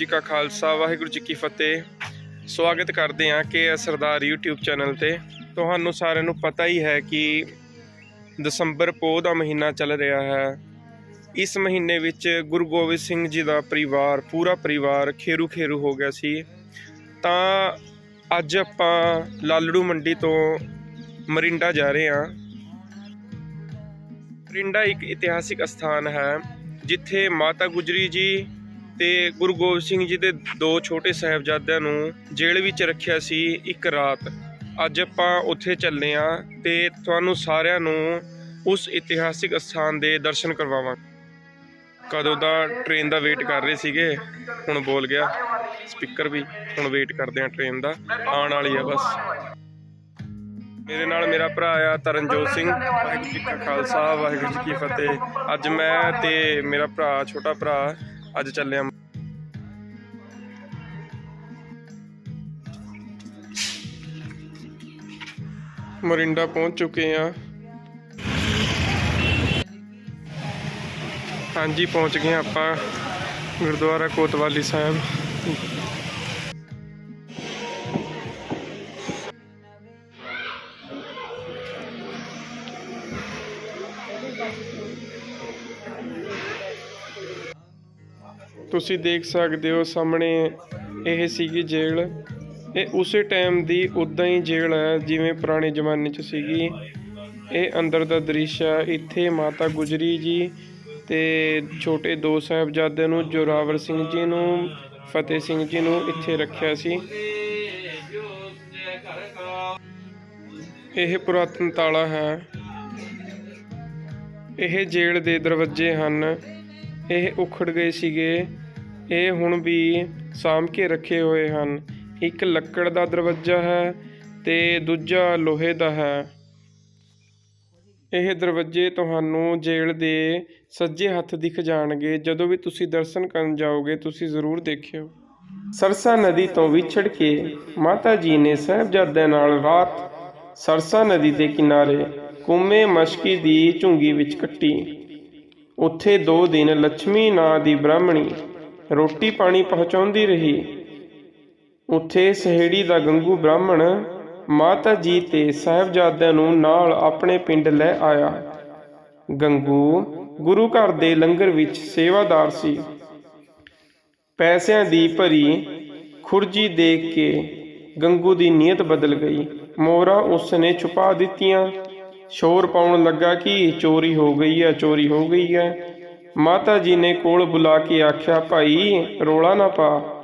ਜੀ ਕਾ ਖਾਲਸਾ, ਵਾਹਿਗੁਰੂ ਜੀ ਕੀ ਫਤਿਹ। ਸਵਾਗਤ ਕਰਦੇ ਹਾਂ ਕਿ ਸਰਦਾਰ YouTube ਚੈਨਲ ਤੇ। ਤੁਹਾਨੂੰ ਸਾਰਿਆਂ ਨੂੰ ਪਤਾ ਹੀ ਹੈ ਕਿ ਦਸੰਬਰ ਪੋਹ ਦਾ ਮਹੀਨਾ ਚੱਲ ਰਿਹਾ ਹੈ। ਇਸ ਮਹੀਨੇ ਵਿੱਚ ਗੁਰੂ ਗੋਬਿੰਦ ਸਿੰਘ ਜੀ ਦਾ ਪਰਿਵਾਰ, ਪੂਰਾ ਪਰਿਵਾਰ ਖੇਰੂ ਖੇਰੂ ਹੋ ਗਿਆ ਸੀ। ਤਾਂ ਅੱਜ ਆਪਾਂ ਲਾਲੜੂ ਮੰਡੀ ਤੋਂ ਮਰਿੰਡਾ ਜਾ ਰਹੇ ਹਾਂ। ਮਰਿੰਡਾ ਇੱਕ ਇਤਿਹਾਸਿਕ ਸਥਾਨ ਹੈ, ਜਿੱਥੇ ਮਾਤਾ ਗੁਜਰੀ ਜੀ ਤੇ ਗੁਰੂ ਗੋਬਿੰਦ ਸਿੰਘ ਜੀ ਦੇ ਦੋ ਛੋਟੇ ਸਾਹਿਬਜ਼ਾਦਿਆਂ ਨੂੰ ਜੇਲ੍ਹ ਵਿੱਚ ਰੱਖਿਆ ਸੀ ਇੱਕ ਰਾਤ। ਅੱਜ ਆਪਾਂ ਉੱਥੇ ਚੱਲੇ ਆਂ ਤੇ ਤੁਹਾਨੂੰ ਸਾਰਿਆਂ ਨੂੰ ਉਸ ਇਤਿਹਾਸਿਕ ਸਥਾਨ ਦੇ ਦਰਸ਼ਨ ਕਰਵਾਵਾਂਗੇ। ਕਦੋਂ ਦਾ ਟ੍ਰੇਨ ਦਾ ਵੇਟ ਕਰ ਰਹੇ ਸੀਗੇ, ਹੁਣ ਬੋਲ ਗਿਆ। ਸਪੀਕਰ ਵੀ ਹੁਣ ਵੇਟ ਕਰਦੇ ਆ ਟ੍ਰੇਨ ਦਾ, ਆਉਣ ਵਾਲੀ ਆ ਬਸ। ਮੇਰੇ ਨਾਲ ਮੇਰਾ ਭਰਾ ਆ ਤਰਨਜੋਤ ਸਿੰਘ, ਵਾਹਿਗੁਰੂ ਜੀ ਕਾ ਖਾਲਸਾ, ਵਾਹਿਗੁਰੂ ਜੀ ਕੀ ਫਤਿਹ। ਅੱਜ ਮੈਂ ਤੇ ਮੇਰਾ ਭਰਾ, ਛੋਟਾ ਭਰਾ ਅੱਜ ਚੱਲੇ ਆ ਮੋਰਿੰਡਾ ਪਹੁੰਚ ਚੁੱਕੇ ਆ ਹਾਂਜੀ ਪਹੁੰਚ ਗਏ ਹਾਂ ਆਪਾਂ ਗੁਰਦੁਆਰਾ ਕੋਤਵਾਲੀ ਸਾਹਿਬ ਤੁਸੀਂ ਦੇਖ ਸਕਦੇ ਹੋ ਸਾਹਮਣੇ ਇਹ ਸੀਗੀ ਜੇਲ੍ਹ। ਇਹ ਉਸੇ ਟਾਈਮ ਦੀ ਉਦਾਂ ਹੀ ਜੇਲ੍ਹ ਹੈ, ਜਿਵੇਂ ਪੁਰਾਣੇ ਜ਼ਮਾਨੇ 'ਚ ਸੀਗੀ। ਇਹ ਅੰਦਰ ਦਾ ਦ੍ਰਿਸ਼ ਹੈ, ਇੱਥੇ ਮਾਤਾ ਗੁਜਰੀ ਜੀ ਤੇ ਛੋਟੇ ਦੋ ਸਾਹਿਬਜ਼ਾਦਿਆਂ ਨੂੰ, ਜੋਰਾਵਰ ਸਿੰਘ ਜੀ ਨੂੰ, ਫਤਿਹ ਸਿੰਘ ਜੀ ਨੂੰ ਇੱਥੇ ਰੱਖਿਆ ਸੀ। ਇਹ ਪੁਰਾਤਨ ਤਾਲਾ ਹੈ। ਇਹ ਜੇਲ੍ਹ ਦੇ ਦਰਵਾਜ਼ੇ ਹਨ। ਇਹ ਉਖੜ ਗਏ ਸੀਗੇ। ਇਹ ਹੁਣ ਵੀ ਸਾਂਭ ਕੇ ਰੱਖੇ ਹੋਏ ਹਨ। ਇੱਕ ਲੱਕੜ ਦਾ ਦਰਵਾਜ਼ਾ ਹੈ ਤੇ ਦੂਜਾ ਲੋਹੇ ਦਾ ਹੈ। ਇਹ ਦਰਵਾਜ਼ੇ ਤੁਹਾਨੂੰ ਜੇਲ੍ਹ ਦੇ ਸੱਜੇ ਹੱਥ ਦਿਖ ਜਾਣਗੇ। ਜਦੋਂ ਵੀ ਤੁਸੀਂ ਦਰਸ਼ਨ ਕਰਨ ਜਾਓਗੇ, ਤੁਸੀਂ ਜ਼ਰੂਰ ਦੇਖਿਓ। ਸਰਸਾ ਨਦੀ ਤੋਂ ਵਿਛੜ ਕੇ ਮਾਤਾ ਜੀ ਨੇ ਸਾਹਿਬਜ਼ਾਦਿਆਂ ਨਾਲ ਰਾਤ ਸਰਸਾ ਨਦੀ ਦੇ ਕਿਨਾਰੇ ਕੁੰਮੇ ਮਸ਼ਕੀ ਦੀ ਝੁੰਗੀ ਵਿੱਚ ਕੱਟੀ। ਉੱਥੇ ਦੋ ਦਿਨ ਲక్ష్ਮੀ ਨਾਂ ਦੀ ਬ੍ਰਾਹਮਣੀ ਰੋਟੀ ਪਾਣੀ ਪਹੁੰਚਾਉਂਦੀ ਰਹੀ। ਉੱਥੇ ਸਹੇੜੀ ਦਾ ਗੰਗੂ ਬ੍ਰਾਹਮਣ ਮਾਤਾ ਜੀ ਤੇ ਸਾਹਿਬਜ਼ਾਦਿਆਂ ਨੂੰ ਨਾਲ ਆਪਣੇ ਪਿੰਡ ਲੈ ਆਇਆ। ਗੰਗੂ ਗੁਰੂ ਘਰ ਦੇ ਲੰਗਰ ਵਿੱਚ ਸੇਵਾਦਾਰ ਸੀ। ਪੈਸਿਆਂ ਦੀ ਭਰੀ ਖੁਰਜੀ ਦੇਖ ਕੇ ਗੰਗੂ ਦੀ ਨੀਅਤ ਬਦਲ ਗਈ। ਮੋਹਰਾਂ ਉਸਨੇ ਛੁਪਾ ਦਿੱਤੀਆਂ। ਸ਼ੋਰ ਪਾਉਣ ਲੱਗਾ ਕਿ ਚੋਰੀ ਹੋ ਗਈ ਹੈ, ਚੋਰੀ ਹੋ ਗਈ ਹੈ। ਮਾਤਾ ਜੀ ਨੇ ਕੋਲ ਬੁਲਾ ਕੇ ਆਖਿਆ, ਭਾਈ, ਰੋਲਾ ਨਾ ਪਾ।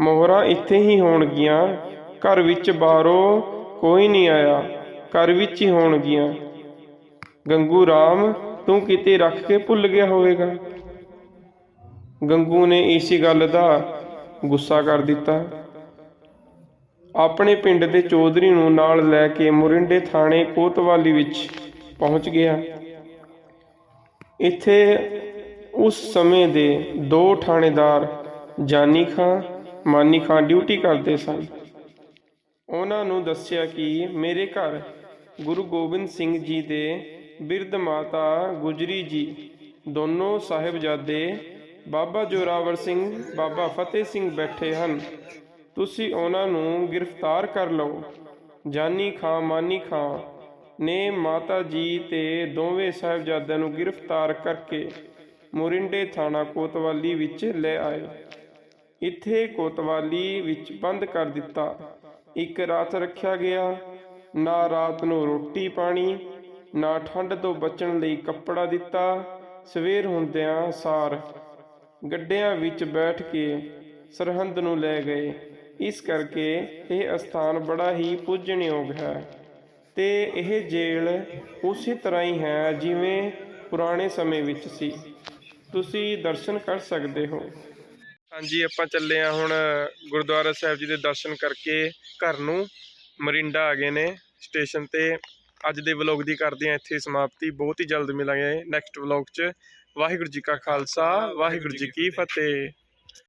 ਮੋਹਰਾਂ ਇੱਥੇ ਹੀ ਹੋਣਗੀਆਂ। ਘਰ ਵਿੱਚ ਬਾਹਰੋਂ ਕੋਈ ਨਹੀਂ ਆਇਆ। ਘਰ ਵਿੱਚ ਹੀ ਹੋਣਗੀਆਂ। ਗੰਗੂ ਰਾਮ, ਤੂੰ ਕਿਤੇ ਰੱਖ ਕੇ ਭੁੱਲ ਗਿਆ ਹੋਵੇਗਾ? ਗੰਗੂ ਨੇ ਇਸੇ ਗੱਲ ਦਾ ਗੁੱਸਾ ਕਰ ਦਿੱਤਾ। ਆਪਣੇ ਪਿੰਡ ਦੇ ਚੌਧਰੀ ਨੂੰ ਨਾਲ ਲੈ ਕੇ ਮੁਰਿੰਡੇ ਥਾਣੇ ਕੋਤਵਾਲੀ ਵਿੱਚ ਪਹੁੰਚ ਗਿਆ। ਇੱਥੇ ਉਸ ਸਮੇਂ ਦੇ ਦੋ ਥਾਣੇਦਾਰ ਜਾਨੀ ਖਾਂ, ਮਾਨੀ ਖਾਂ ਡਿਊਟੀ ਕਰਦੇ ਸਨ। ਉਹਨਾਂ ਨੂੰ ਦੱਸਿਆ ਕਿ ਮੇਰੇ ਘਰ ਗੁਰੂ ਗੋਬਿੰਦ ਸਿੰਘ ਜੀ ਦੇ ਬਿਰਧ ਮਾਤਾ ਗੁਜਰੀ ਜੀ, ਦੋਨੋਂ ਸਾਹਿਬਜ਼ਾਦੇ ਬਾਬਾ ਜੋਰਾਵਰ ਸਿੰਘ, ਬਾਬਾ ਫਤਿਹ ਸਿੰਘ ਬੈਠੇ ਹਨ। ਤੁਸੀਂ ਉਹਨਾਂ ਨੂੰ ਗ੍ਰਿਫਤਾਰ ਕਰ ਲਓ। ਜਾਨੀ ਖਾਂ, ਮਾਨੀ ਖਾਂ ਨੇ ਮਾਤਾ ਜੀ ਤੇ ਦੋਵੇਂ ਸਾਹਿਬਜ਼ਾਦਿਆਂ ਨੂੰ ਗ੍ਰਿਫਤਾਰ ਕਰਕੇ ਮੋਰਿੰਡੇ ਥਾਣਾ ਕੋਤਵਾਲੀ ਵਿੱਚ ਲੈ ਆਏ। ਇੱਥੇ ਕੋਤਵਾਲੀ ਵਿੱਚ ਬੰਦ ਕਰ ਦਿੱਤਾ। ਇੱਕ ਰਾਤ ਰੱਖਿਆ ਗਿਆ। ਨਾ ਰਾਤ ਨੂੰ ਰੋਟੀ ਪਾਣੀ, ਨਾ ਠੰਡ ਤੋਂ ਬਚਣ ਲਈ ਕੱਪੜਾ ਦਿੱਤਾ। ਸਵੇਰ ਹੁੰਦਿਆਂ ਸਾਰ ਗੱਡਿਆਂ ਵਿੱਚ ਬੈਠ ਕੇ ਸਰਹੰਦ ਨੂੰ ਲੈ ਗਏ। ਇਸ ਕਰਕੇ ਇਹ ਅਸਥਾਨ ਬੜਾ ਹੀ ਪੂਜਣਯੋਗ ਹੈ। ਤੇ ਇਹ ਜੇਲ੍ਹ ਉਸੇ ਤਰ੍ਹਾਂ ਹੀ ਹੈ ਜਿਵੇਂ ਪੁਰਾਣੇ ਸਮੇਂ ਵਿੱਚ ਸੀ। ਤੁਸੀਂ ਦਰਸ਼ਨ ਕਰ ਸਕਦੇ ਹੋ। ਹਾਂਜੀ, ਆਪਾਂ ਚੱਲੇ ਆ ਹੁਣ ਗੁਰਦੁਆਰਾ ਸਾਹਿਬ ਜੀ ਦੇ ਦਰਸ਼ਨ ਕਰਕੇ ਘਰ ਨੂੰ। ਮਰਿੰਡਾ ਆ ਗਏ ਨੇ ਸਟੇਸ਼ਨ ਤੇ। ਅੱਜ ਦੇ ਵਲੌਗ ਦੀ ਕਰਦੇ ਆ ਇੱਥੇ ਸਮਾਪਤੀ। ਬਹੁਤ ਹੀ ਜਲਦ ਮਿਲਾਂਗੇ ਨੈਕਸਟ ਵਲੌਗ 'ਚ। ਵਾਹਿਗੁਰੂ ਜੀ ਕਾ ਖਾਲਸਾ, ਵਾਹਿਗੁਰੂ ਜੀ ਕੀ ਫਤਿਹ।